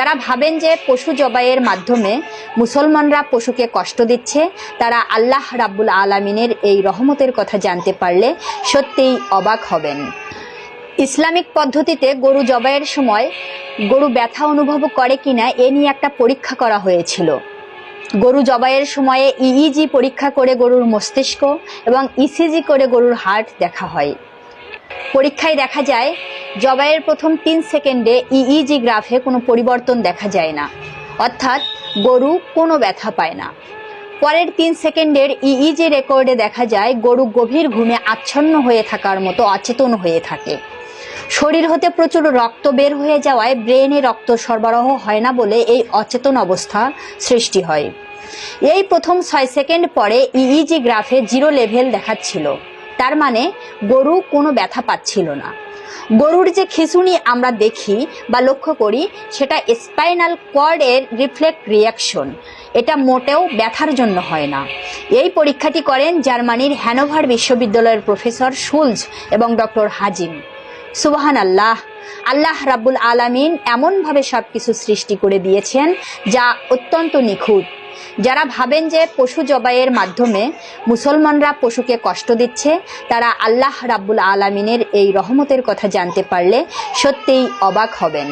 যারা ভাবেন যে পশু জবাইয়ের মাধ্যমে মুসলমানরা পশুকে কষ্ট দিচ্ছে, তারা আল্লাহ রাব্বুল আলামিনের এই রহমতের কথা জানতে পারলে সত্যিই অবাক হবেন। ইসলামিক পদ্ধতিতে গরু জবাইয়ের সময় গরু ব্যথা অনুভব করে কিনা এ নিয়ে একটা পরীক্ষা করা হয়েছিল। গরু জবাইয়ের সময়ে ইইজি পরীক্ষা করে গরুর মস্তিষ্ক এবং ইসিজি করে গরুর হার্ট দেখা হয়। পরীক্ষায় দেখা যায় জবাইয়ের প্রথম তিন সেকেন্ডে ইইজি গ্রাফে কোনো পরিবর্তন দেখা যায় না। অর্থাৎ গরু কোনো ব্যথা পায় না। পরের তিন সেকেন্ডের ইইজি রেকর্ডে দেখা যায় গরু গভীর ঘুমে আচ্ছন্ন হয়ে থাকার মতো অচেতন হয়ে থাকে। শরীর হতে প্রচুর রক্ত বের হয়ে যাওয়ায় ব্রেনে রক্ত সরবরাহ হয় না বলে এই অচেতন অবস্থা সৃষ্টি হয়। এই প্রথম ছয় সেকেন্ড পরে ইইজি গ্রাফে জিরো লেভেল দেখাচ্ছিল। তার মানে গরু কোনো ব্যথা পাচ্ছিল না। গরুর যে খিঁচুনি আমরা দেখি বা লক্ষ্য করি, সেটা স্পাইনাল কর্ডের রিফ্লেক্ট রিয়াকশন এটা মোটেও ব্যথার জন্য হয় না। এই পরীক্ষাটি করেন জার্মানির হ্যানোভার বিশ্ববিদ্যালয়ের প্রফেসর শুলজ এবং ডক্টর হাজিম। সুবাহান আল্লাহ আল্লাহ রাব্বুল আলামিন এমনভাবে সব কিছু সৃষ্টি করে দিয়েছেন যা অত্যন্ত নিখুঁত। যারা ভাবেন যে পশু জবাইয়ের মাধ্যমে মুসলমানরা পশুকে কষ্ট দিচ্ছে, তারা আল্লাহ রাব্বুল আলমিনের এই রহমতের কথা জানতে পারলে সত্যিই অবাক হবেন।